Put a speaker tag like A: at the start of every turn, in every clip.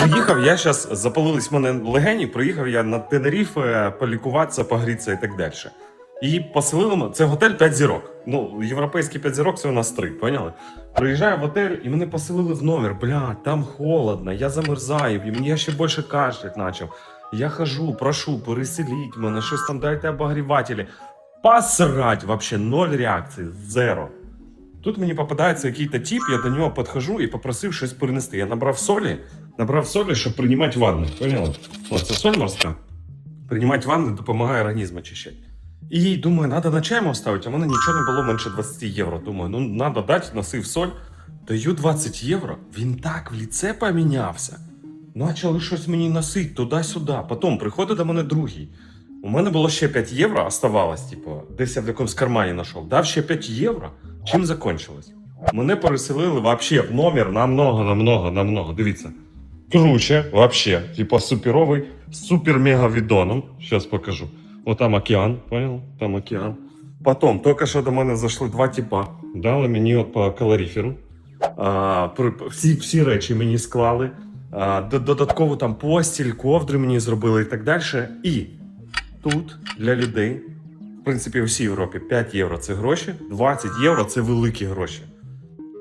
A: Приїхав я зараз, запалились мене легені, приїхав я на Тенеріф е, полікуватися, погрітися і так далі. І поселили мене, це готель 5 зірок. Ну, європейський 5 зірок це у нас 3, поняли? Приїжджаю в готель і мене поселили в номер. Бля, там холодно, я замерзаю, і мені ще більше кашлять почав. Я хожу, прошу, переселіть мене, щось там дайте обогрівателі. Посрать, вообще ноль реакції, зеро. Тут мені попадається якийсь тип, я до нього підходжу і попросив щось принести. Я набрав солі, набрав солі, щоб приймати ванну. Поняли? О, це соль морська. Приймати ванну допомагає організм очищати. І думаю, треба на чаймо ставити, а в мене нічого не було менше 20 євро. Думаю, ну треба дати, носив соль. Даю 20 євро. Він так в ліце помінявся. Почали щось мені носити туди-сюди. Потім приходить до мене другий. У мене було ще 5 євро, оставалось, типу, десь я в якомусь кармані знайшов. Дав ще 5 євро. Чим закончилось? Мене переселили вообще в номер намного, намного, намного. Дивіться. Круче, вообще. Типа суперовий, супер-мега відоном. Сейчас покажу. О, там океан, понял? Там океан. Потім, тільки що до мене зайшли два типа. Дали мені по калоріферу. А, при- всі, всі речі мені склали. А, додатково там постіль, ковдри мені зробили і так далі. І тут для людей, в принципі, у всій Європі 5 євро це гроші, 20 євро це великі гроші.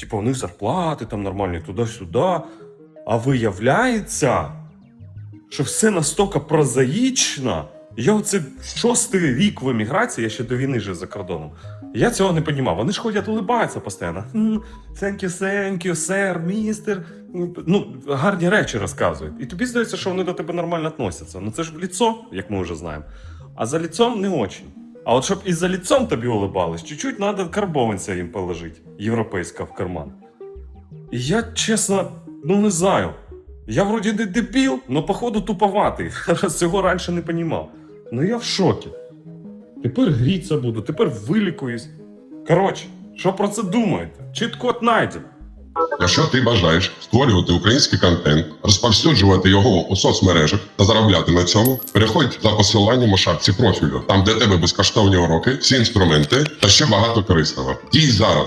A: Типу, у них зарплати там нормальні туди-сюди. А виявляється, що все настільки прозаїчно. Я оце шостий рік в еміграції, я ще до війни жив за кордоном. Я цього не розумів. Вони ж ходять, улибаються постійно. «М, Thank you, thank you, сер, містер. Ну, гарні речі розказують. І тобі здається, що вони до тебе нормально відносяться. Ну це ж в ліцо, як ми вже знаємо. А за лицом не очень. А от щоб і за лицом тобі улыбались, чуть-чуть треба карбованця їм положити, європейська в карман. І я, чесно, ну не знаю. Я вроді не дебіл, но походу туповатий. Раз цього раніше не понімав. Ну я в шокі. Тепер гріться буду, тепер вилікуюсь. Коротше, що про це думаєте? Чіт-код найден.
B: Якщо ти бажаєш створювати український контент, розповсюджувати його у соцмережах та заробляти на цьому, переходь за посиланням у шапці профілю, там де тебе безкоштовні уроки, всі інструменти та ще багато корисного. Дій зараз.